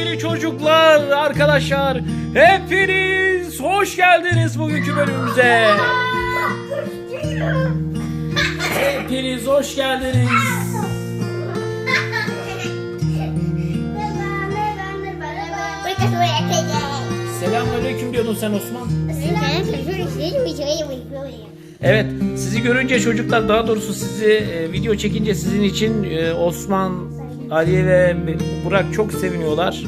sevgili çocuklar, arkadaşlar. Hepiniz hoş geldiniz bugünkü bölümümüze. Hepiniz hoş geldiniz. Selamünaleyküm diyordun sen Osman. Evet, sizi görünce çocuklar daha doğrusu sizi e, video çekince sizin için e, Osman, Ali ve Burak çok seviniyorlar.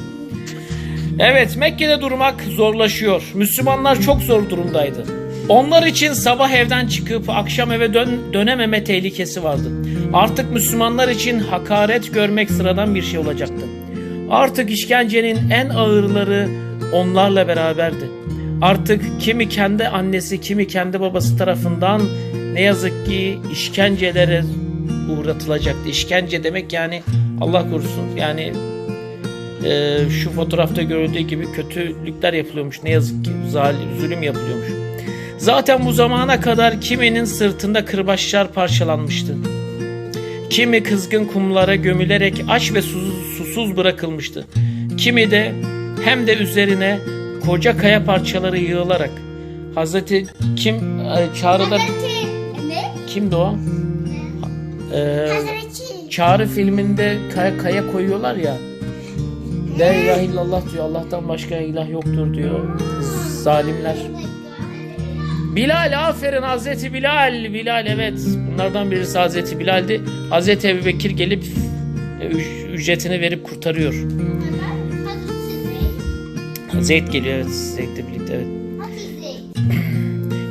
Evet, Mekke'de durmak zorlaşıyor. Müslümanlar çok zor durumdaydı. Onlar için sabah evden çıkıp akşam eve dön dönememe tehlikesi vardı. Artık Müslümanlar için hakaret görmek sıradan bir şey olacaktı. Artık işkencenin en ağırları onlarla beraberdi. Artık kimi kendi annesi, kimi kendi babası tarafından ne yazık ki işkencelere uğratılacaktı. İşkence demek yani Allah korusun yani e, şu fotoğrafta görüldüğü gibi kötülükler yapılıyormuş. Ne yazık ki zalim, zulüm yapılıyormuş. Zaten bu zamana kadar kiminin sırtında kırbaçlar parçalanmıştı. Kimi kızgın kumlara gömülerek aç ve susuz, susuz bırakılmıştı. Kimi de hem de üzerine koca kaya parçaları yığılarak Hazreti kim e, çağrıda kimdi o? Ee, Çağrı filminde kaya, kaya koyuyorlar ya. La ilahe illallah diyor. Allah'tan başka ilah yoktur diyor. Zalimler. Bilal aferin Hazreti Bilal. Bilal evet. Bunlardan birisi Hazreti Bilal'di. Hazreti Ebu Bekir gelip e, üc- ücretini verip kurtarıyor. Zeyd geliyor evet. Zeyd'le birlikte evet.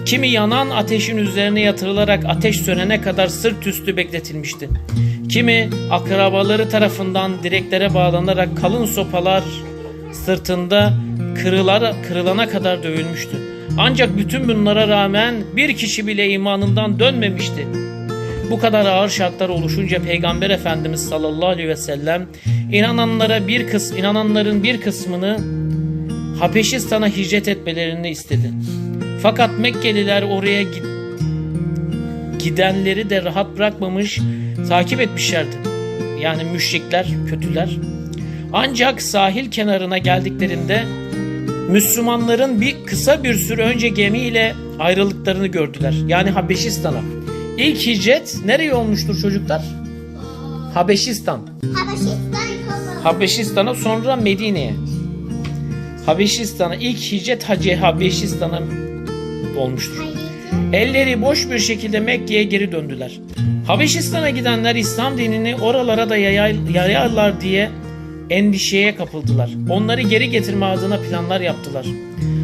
Kimi yanan ateşin üzerine yatırılarak ateş sönene kadar sırt üstü bekletilmişti. Kimi akrabaları tarafından direklere bağlanarak kalın sopalar sırtında kırılar, kırılana kadar dövülmüştü. Ancak bütün bunlara rağmen bir kişi bile imanından dönmemişti. Bu kadar ağır şartlar oluşunca Peygamber Efendimiz sallallahu aleyhi ve sellem inananlara bir kısm inananların bir kısmını Habeşistan'a hicret etmelerini istedi. Fakat Mekkeliler oraya gidenleri de rahat bırakmamış, takip etmişlerdi. Yani müşrikler, kötüler. Ancak sahil kenarına geldiklerinde Müslümanların bir kısa bir süre önce gemiyle ayrıldıklarını gördüler. Yani Habeşistan'a. İlk hicret nereye olmuştur çocuklar? Habeşistan. Habeşistan'a sonra Medine'ye. Habeşistan'a ilk hicret hacı Habeşistan'a olmuştur. Elleri boş bir şekilde Mekke'ye geri döndüler. Habeşistan'a gidenler İslam dinini oralara da yayarlar diye endişeye kapıldılar. Onları geri getirme adına planlar yaptılar.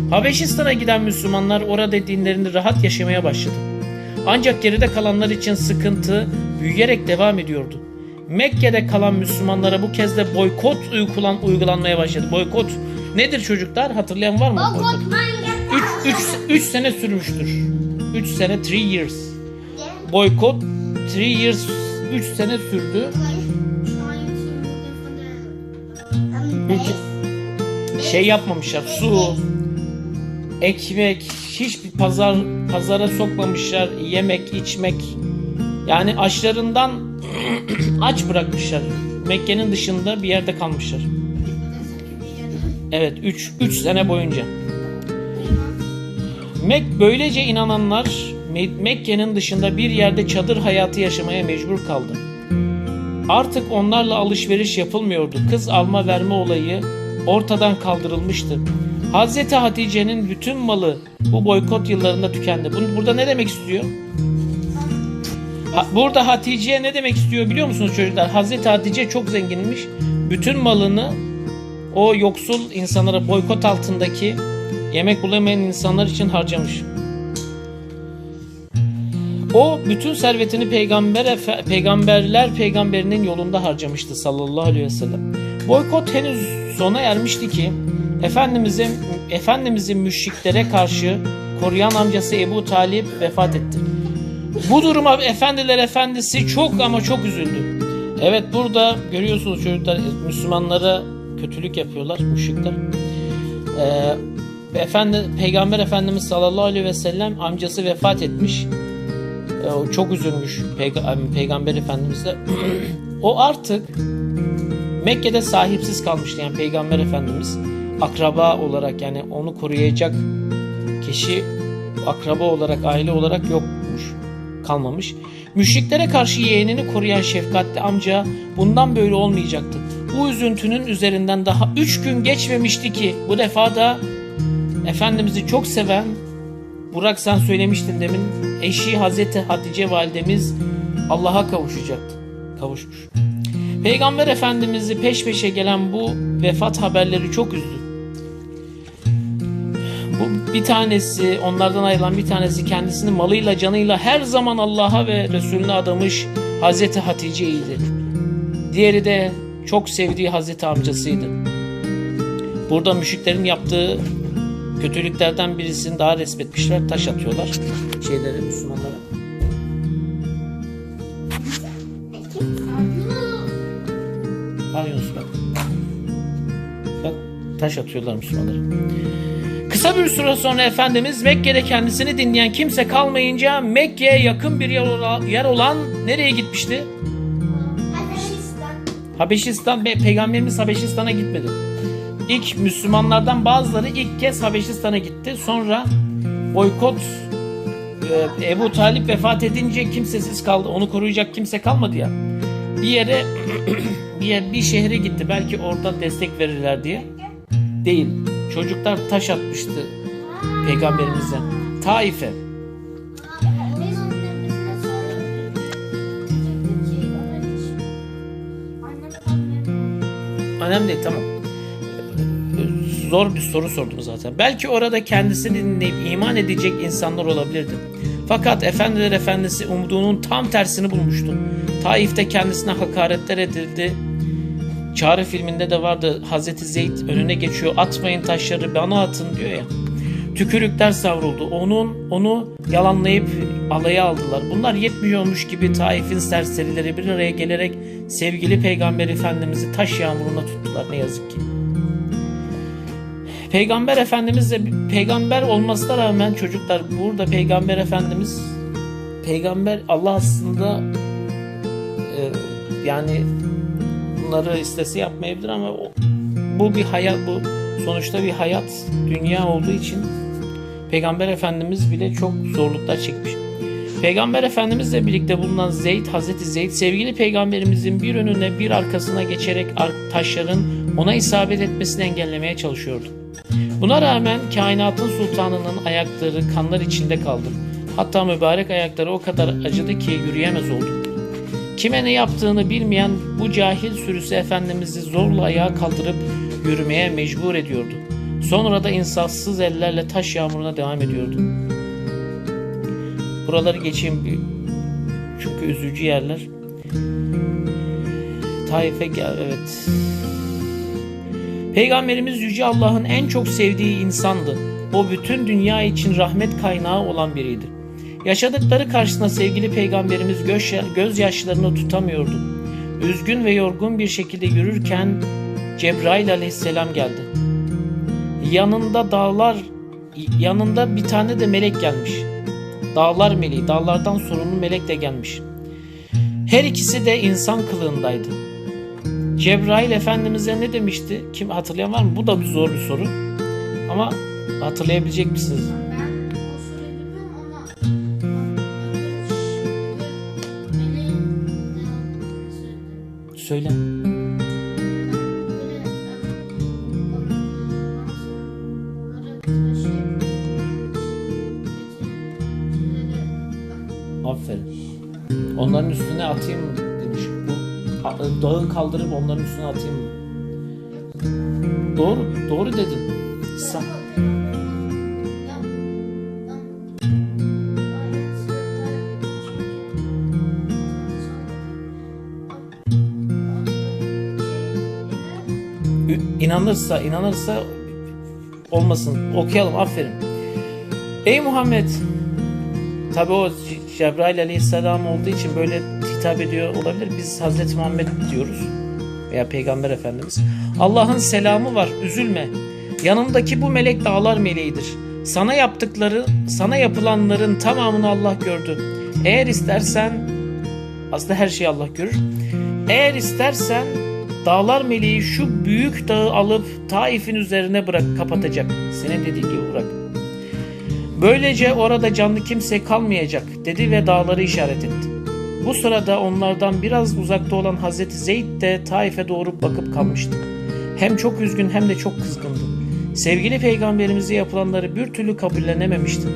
Habeşistan'a giden Müslümanlar orada dinlerini rahat yaşamaya başladı. Ancak geride kalanlar için sıkıntı büyüyerek devam ediyordu. Mekke'de kalan Müslümanlara bu kez de boykot uygulan, uygulanmaya başladı. Boykot nedir çocuklar? Hatırlayan var mı? Boykot. 3 sene sürmüştür. 3 sene 3 years. Boykot 3 years 3 sene sürdü. Şey yapmamışlar. Su, ekmek, hiçbir pazar pazara sokmamışlar. Yemek, içmek. Yani açlarından aç bırakmışlar. Mekke'nin dışında bir yerde kalmışlar. Evet 3 3 sene boyunca. Mek böylece inananlar Mekke'nin dışında bir yerde çadır hayatı yaşamaya mecbur kaldı. Artık onlarla alışveriş yapılmıyordu. Kız alma verme olayı ortadan kaldırılmıştı. Hazreti Hatice'nin bütün malı bu boykot yıllarında tükendi. Burada ne demek istiyor? Burada Hatice'ye ne demek istiyor biliyor musunuz çocuklar? Hazreti Hatice çok zenginmiş. Bütün malını o yoksul insanlara boykot altındaki yemek bulamayan insanlar için harcamış. O bütün servetini peygamber peygamberler peygamberinin yolunda harcamıştı sallallahu aleyhi ve sellem. Boykot henüz sona ermişti ki Efendimizin Efendimizin müşriklere karşı koruyan amcası Ebu Talip vefat etti. Bu duruma efendiler efendisi çok ama çok üzüldü. Evet burada görüyorsunuz çocuklar Müslümanlara kötülük yapıyorlar müşrikler. Ee, efendi, Peygamber Efendimiz sallallahu aleyhi ve sellem amcası vefat etmiş. Çok üzülmüş Peyga- Peygamber Efendimiz de. o artık Mekke'de sahipsiz kalmıştı yani Peygamber Efendimiz akraba olarak yani onu koruyacak kişi akraba olarak aile olarak yokmuş kalmamış. Müşriklere karşı yeğenini koruyan şefkatli amca bundan böyle olmayacaktı. Bu üzüntünün üzerinden daha üç gün geçmemişti ki bu defa da Efendimiz'i çok seven Burak sen söylemiştin demin eşi Hazreti Hatice validemiz Allah'a kavuşacaktı. Kavuşmuş. Peygamber Efendimiz'i peş peşe gelen bu vefat haberleri çok üzdü. Bu bir tanesi onlardan ayrılan bir tanesi kendisini malıyla canıyla her zaman Allah'a ve Resulüne adamış Hazreti Hatice'ydi. Diğeri de çok sevdiği Hazreti amcasıydı. Burada müşriklerin yaptığı kötülüklerden birisini daha resmetmişler. Taş atıyorlar şeylere Müslümanlara. Al Yunus bak. Bak taş atıyorlar Müslümanlara. Kısa bir süre sonra Efendimiz Mekke'de kendisini dinleyen kimse kalmayınca Mekke'ye yakın bir yer olan, yer olan nereye gitmişti? Habeşistan ve Peygamberimiz Habeşistan'a gitmedi. İlk Müslümanlardan bazıları ilk kez Habeşistan'a gitti. Sonra boykot e, Ebu Talip vefat edince kimsesiz kaldı. Onu koruyacak kimse kalmadı ya. Bir yere bir yer bir şehre gitti. Belki orada destek verirler diye. Değil. Çocuklar taş atmıştı peygamberimize. Taif'e. Önemli değil tamam. Zor bir soru sordum zaten. Belki orada kendisini dinleyip iman edecek insanlar olabilirdi. Fakat Efendiler Efendisi umduğunun tam tersini bulmuştu. Taif'te kendisine hakaretler edildi. Çağrı filminde de vardı. Hazreti Zeyd önüne geçiyor. Atmayın taşları bana atın diyor ya. Tükürükler savruldu. Onun onu yalanlayıp alaya aldılar. Bunlar yetmiyormuş gibi Taif'in serserileri bir araya gelerek sevgili Peygamber Efendimiz'i taş yağmuruna tuttular ne yazık ki. Peygamber Efendimiz de peygamber olmasına rağmen çocuklar burada Peygamber Efendimiz peygamber Allah aslında e, yani bunları istese yapmayabilir ama o- bu bir hayat bu sonuçta bir hayat dünya olduğu için Peygamber Efendimiz bile çok zorluklar çekmiş. Peygamber Efendimizle birlikte bulunan Zeyd, Hazreti Zeyd sevgili peygamberimizin bir önüne bir arkasına geçerek ar- taşların ona isabet etmesini engellemeye çalışıyordu. Buna rağmen kainatın sultanının ayakları kanlar içinde kaldı. Hatta mübarek ayakları o kadar acıdı ki yürüyemez oldu. Kime ne yaptığını bilmeyen bu cahil sürüsü Efendimiz'i zorla ayağa kaldırıp yürümeye mecbur ediyordu. Sonra da insafsız ellerle taş yağmuruna devam ediyordu. Buraları geçeyim çünkü üzücü yerler. Taif'e gel evet. Peygamberimiz Yüce Allah'ın en çok sevdiği insandı. O bütün dünya için rahmet kaynağı olan biriydi. Yaşadıkları karşısında sevgili peygamberimiz göz, gözyaşlarını tutamıyordu. Üzgün ve yorgun bir şekilde yürürken Cebrail aleyhisselam geldi. Yanında dağlar, yanında bir tane de melek gelmiş. Dağlar meleği, dağlardan sorumlu melek de gelmiş. Her ikisi de insan kılığındaydı. Cebrail Efendimiz'e ne demişti? Kim hatırlayan var mı? Bu da bir zor bir soru. Ama hatırlayabilecek misiniz? Söyle. Aferin. Onların üstüne atayım mı dağı kaldırıp onların üstüne atayım? Doğru, doğru dedin. Ü- İnanırsa, inanırsa olmasın. Okuyalım, aferin. Ey Muhammed, tabi o Ce- Cebrail aleyhisselam olduğu için böyle hitap ediyor olabilir. Biz Hazreti Muhammed diyoruz veya Peygamber Efendimiz. Allah'ın selamı var, üzülme. Yanımdaki bu melek dağlar meleğidir. Sana yaptıkları, sana yapılanların tamamını Allah gördü. Eğer istersen, aslında her şeyi Allah görür. Eğer istersen dağlar meleği şu büyük dağı alıp Taif'in üzerine bırak kapatacak. Senin dediğin gibi bırak. Böylece orada canlı kimse kalmayacak dedi ve dağları işaret etti. Bu sırada onlardan biraz uzakta olan Hazreti Zeyd de Taif'e doğru bakıp kalmıştı. Hem çok üzgün hem de çok kızgındı. Sevgili peygamberimize yapılanları bir türlü kabullenememişti.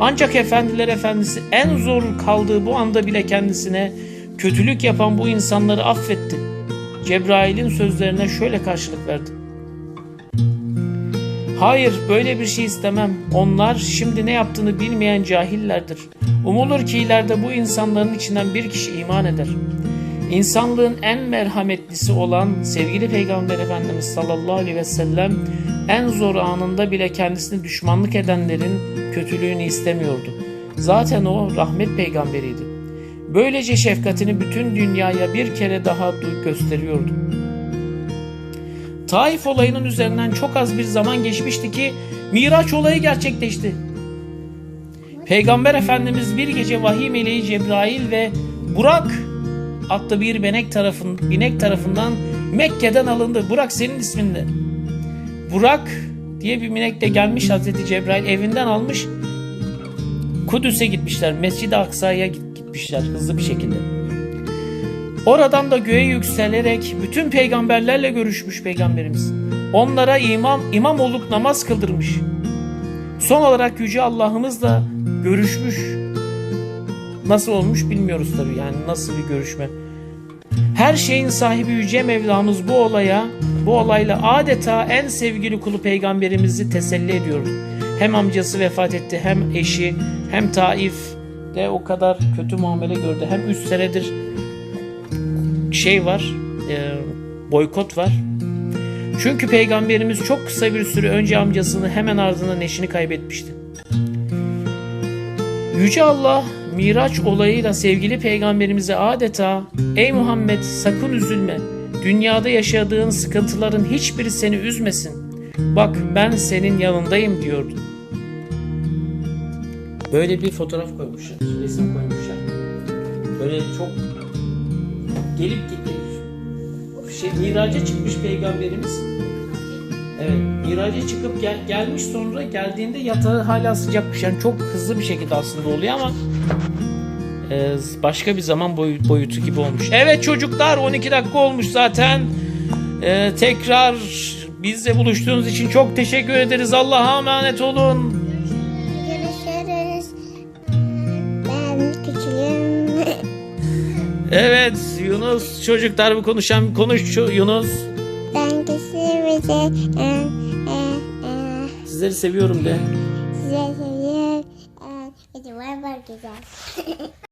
Ancak efendiler efendisi en zor kaldığı bu anda bile kendisine kötülük yapan bu insanları affetti. Cebrail'in sözlerine şöyle karşılık verdi. Hayır böyle bir şey istemem. Onlar şimdi ne yaptığını bilmeyen cahillerdir. Umulur ki ileride bu insanların içinden bir kişi iman eder. İnsanlığın en merhametlisi olan sevgili Peygamber Efendimiz sallallahu aleyhi ve sellem en zor anında bile kendisine düşmanlık edenlerin kötülüğünü istemiyordu. Zaten o rahmet peygamberiydi. Böylece şefkatini bütün dünyaya bir kere daha du- gösteriyordu. Taif olayının üzerinden çok az bir zaman geçmişti ki Miraç olayı gerçekleşti. Peygamber Efendimiz bir gece vahiy meleği Cebrail ve Burak adlı bir binek tarafın binek tarafından Mekke'den alındı. Burak senin isminde. Burak diye bir binekle gelmiş Hazreti Cebrail evinden almış. Kudüs'e gitmişler. Mescid-i Aksa'ya git- gitmişler hızlı bir şekilde. Oradan da göğe yükselerek bütün peygamberlerle görüşmüş peygamberimiz. Onlara imam imam olup namaz kıldırmış. Son olarak yüce Allah'ımızla görüşmüş. Nasıl olmuş bilmiyoruz tabii yani nasıl bir görüşme. Her şeyin sahibi yüce Mevlamız bu olaya, bu olayla adeta en sevgili kulu peygamberimizi teselli ediyordu. Hem amcası vefat etti, hem eşi, hem Taif de o kadar kötü muamele gördü. Hem 3 senedir şey var, e, boykot var. Çünkü peygamberimiz çok kısa bir süre önce amcasını hemen ardından eşini kaybetmişti. Yüce Allah Miraç olayıyla sevgili peygamberimize adeta Ey Muhammed sakın üzülme. Dünyada yaşadığın sıkıntıların hiçbiri seni üzmesin. Bak ben senin yanındayım diyordu. Böyle bir fotoğraf koymuşlar, resim koymuşlar. Böyle çok gelip gitmiş. Şey, miraca çıkmış peygamberimiz. Evet, miraca çıkıp gel- gelmiş sonra geldiğinde yatağı hala sıcakmış. Yani çok hızlı bir şekilde aslında oluyor ama e, başka bir zaman boy- boyutu gibi olmuş. Evet çocuklar 12 dakika olmuş zaten. E, tekrar bizle buluştuğunuz için çok teşekkür ederiz. Allah'a emanet olun. Evet Yunus çocuklar bu konuşan konuş Yunus. Ben küçüğüm. Ee, e, e, Sizleri seviyorum de. size seviyorum. Hadi bay bay güzel.